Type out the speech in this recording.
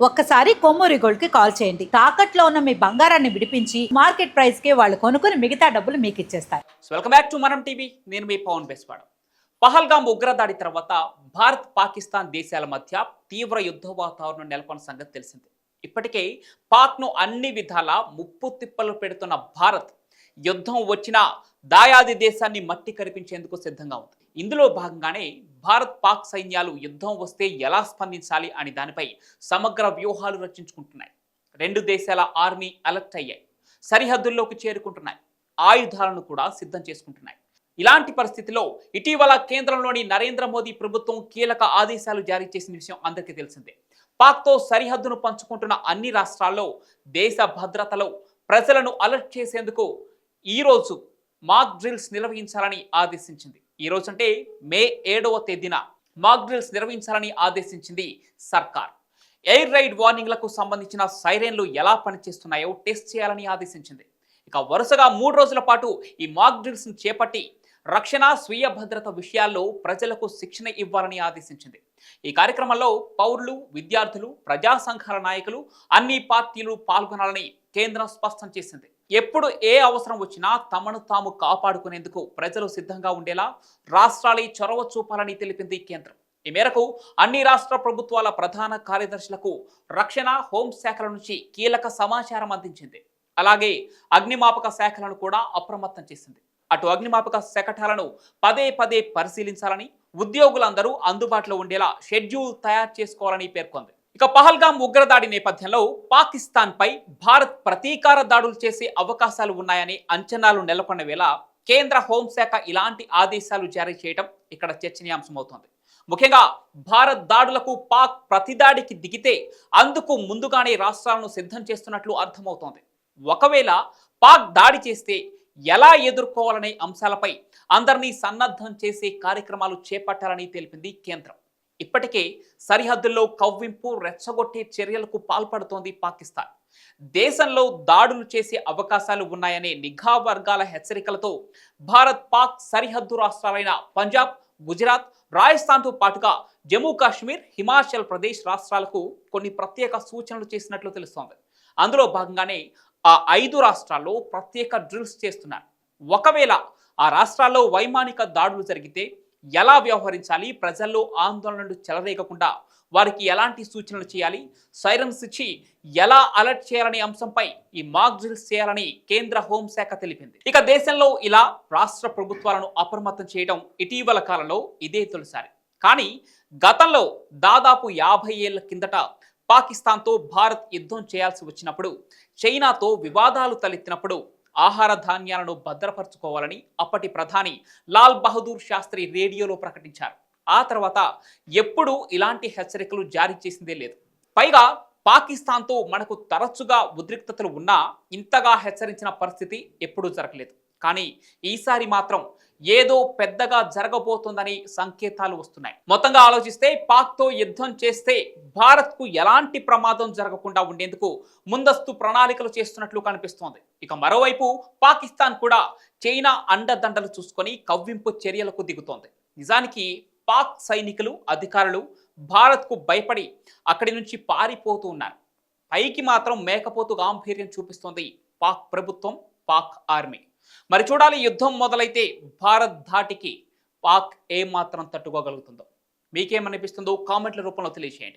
ఒక్కసారి కొమ్మూరి గోల్డ్కి కాల్ చేయండి. తాకట్లో ఉన్న మీ బంగారాన్ని విడిపించి మార్కెట్ ప్రైస్కి వాళ్ళు కొనుక్కుని మిగతా డబ్బులు మీకు ఇచ్చేస్తారు. Welcome back to Manam TV నేను మీ పవన్ బెస్వాడ. పహల్గామ్ ఉగ్రదాడి తర్వాత భారత్ పాకిస్తాన్ దేశాల మధ్య తీవ్ర యుద్ధ వాతావరణం నెలకొన్న సంగతి తెలిసిందే. ఇప్పటికే పాక్ను అన్ని విధాల ముప్పు తిప్పలు పెడుతున్న భారత్ యుద్ధం వచ్చినా దాయాది దేశాన్ని మట్టి కరిపించేందుకు సిద్ధంగా ఉంది. ఇందులో భాగంగానే భారత్ పాక్ సైన్యాలు యుద్ధం వస్తే ఎలా స్పందించాలి అని దానిపై సమగ్ర వ్యూహాలు రచించుకుంటున్నాయి. రెండు దేశాల ఆర్మీ అలర్ట్ అయ్యాయి. సరిహద్దుల్లోకి చేరుకుంటున్నాయి. ఆయుధాలను కూడా సిద్ధం చేసుకుంటున్నాయి. ఇలాంటి పరిస్థితిలో ఇటీవల కేంద్రంలోని నరేంద్ర మోదీ ప్రభుత్వం కీలక ఆదేశాలు జారీ చేసిన విషయం అందరికీ తెలిసిందే. పాక్తో సరిహద్దును పంచుకుంటున్న అన్ని రాష్ట్రాల్లో దేశ భద్రతలో ప్రజలను అలర్ట్ చేసేందుకు ఈరోజు మాక్ డ్రిల్స్ నిర్వహించాలని ఆదేశించింది. ఈ రోజు అంటే మే ఏడవ తేదీన మాక్ డ్రిల్స్ నిర్వహించాలని ఆదేశించింది సర్కార్. ఎయిర్ రైడ్ వార్నింగ్లకు సంబంధించిన సైరెన్లు ఎలా పనిచేస్తున్నాయో టెస్ట్ చేయాలని ఆదేశించింది. ఇక వరుసగా మూడు రోజుల పాటు ఈ మాక్ డ్రిల్స్ను చేపట్టి రక్షణ స్వీయ భద్రత విషయాల్లో ప్రజలకు శిక్షణ ఇవ్వాలని ఆదేశించింది. ఈ కార్యక్రమంలో పౌరులు విద్యార్థులు ప్రజా సంఘాల నాయకులు అన్ని పార్టీలు పాల్గొనాలని కేంద్రం స్పష్టం చేసింది. ఎప్పుడు ఏ అవసరం వచ్చినా తమను తాము కాపాడుకునేందుకు ప్రజలు సిద్ధంగా ఉండేలా రాష్ట్రాలే చొరవ చూపాలని తెలిపింది కేంద్రం. ఈ మేరకు అన్ని రాష్ట్ర ప్రభుత్వాల ప్రధాన కార్యదర్శులకు రక్షణ హోంశాఖల నుంచి కీలక సమాచారం అందించింది. అలాగే అగ్నిమాపక శాఖలను కూడా అప్రమత్తం చేసింది. అటు అగ్నిమాపక శకటాలను పదే పదే పరిశీలించాలని ఉద్యోగులందరూ అందుబాటులో ఉండేలా షెడ్యూల్ తయారు చేసుకోవాలని పేర్కొంది. ఇక పహల్గాం ఉగ్రదాడి నేపథ్యంలో పాకిస్తాన్పై భారత్ ప్రతీకార దాడులు చేసే అవకాశాలు ఉన్నాయని అంచనాలు నెలకొన్న వేళ కేంద్ర హోంశాఖ ఇలాంటి ఆదేశాలు జారీ చేయడం ఇక్కడ చర్చనీయాంశమవుతోంది. ముఖ్యంగా భారత్ దాడులకు పాక్ ప్రతిదాడికి దిగితే అందుకు ముందుగానే రాష్ట్రాలను సిద్ధం చేస్తున్నట్లు అర్థమవుతోంది. ఒకవేళ పాక్ దాడి చేస్తే ఎలా ఎదుర్కోవాలనే అంశాలపై అందరినీ సన్నద్ధం చేసే కార్యక్రమాలు చేపట్టాలని తెలిపింది కేంద్రం. ఇప్పటికే సరిహద్దుల్లో కవ్వింపు రెచ్చగొట్టే చర్యలకు పాల్పడుతోంది పాకిస్తాన్. దేశంలో దాడులు చేసే అవకాశాలు ఉన్నాయనే నిఘా వర్గాల హెచ్చరికలతో భారత్ పాక్ సరిహద్దు రాష్ట్రాలైన పంజాబ్ గుజరాత్ రాజస్థాన్తో పాటుగా జమ్మూ కాశ్మీర్ హిమాచల్ ప్రదేశ్ రాష్ట్రాలకు కొన్ని ప్రత్యేక సూచనలు చేసినట్లు తెలుస్తోంది. అందులో భాగంగానే ఆ ఐదు రాష్ట్రాల్లో ప్రత్యేక డ్రిల్స్ చేస్తున్నారు. ఒకవేళ ఆ రాష్ట్రాల్లో వైమానిక దాడులు జరిగితే ఎలా వ్యవహరించాలి? ప్రజల్లో ఆందోళనలు చెలరేగకుండా వారికి ఎలాంటి సూచనలు చేయాలి? సైరన్స్ ఇచ్చి ఎలా అలర్ట్ చేయాలనే అంశంపై ఈ మాక్ డ్రిల్స్ చేయాలని కేంద్ర హోంశాఖ తెలిపింది. ఇక దేశంలో ఇలా రాష్ట్ర ప్రభుత్వాలను అప్రమత్తం చేయడం ఇటీవల కాలంలో ఇదే తొలిసారి. కానీ గతంలో దాదాపు యాభై ఏళ్ళ కిందట పాకిస్తాన్తో భారత్ యుద్ధం చేయాల్సి వచ్చినప్పుడు చైనాతో వివాదాలు తలెత్తినప్పుడు ఆహార ధాన్యాలను భద్రపరచుకోవాలని అప్పటి ప్రధాని లాల్ బహదూర్ శాస్త్రి రేడియోలో ప్రకటించారు. ఆ తర్వాత ఎప్పుడూ ఇలాంటి హెచ్చరికలు జారీ చేసిందే లేదు. పైగా పాకిస్తాన్తో మనకు తరచుగా ఉద్రిక్తతలు ఉన్నా ఇంతగా హెచ్చరించిన పరిస్థితి ఎప్పుడూ జరగలేదు. కానీ ఈసారి మాత్రం ఏదో పెద్దగా జరగబోతోందని సంకేతాలు వస్తున్నాయి. మొత్తంగా ఆలోచిస్తే పాక్తో యుద్ధం చేస్తే భారత్కు ఎలాంటి ప్రమాదం జరగకుండా ఉండేందుకు ముందస్తు ప్రణాళికలు చేస్తున్నట్లు కనిపిస్తోంది. ఇక మరోవైపు పాకిస్తాన్ కూడా చైనా అండదండలు చూసుకొని కవ్వింపు చర్యలకు దిగుతోంది. నిజానికి పాక్ సైనికులు అధికారులు భారత్కు భయపడి అక్కడి నుంచి పారిపోతూ ఉన్నారు. పైకి మాత్రం మేకపోతు గాంభీర్యం చూపిస్తోంది పాక్ ప్రభుత్వం పాక్ ఆర్మీ. మరి చూడాలి యుద్ధం మొదలైతే భారత్ ధాటికి పాక్ ఏమాత్రం తట్టుకోగలుగుతుందో. మీకేమనిపిస్తుందో కామెంట్ల రూపంలో తెలియజేయండి.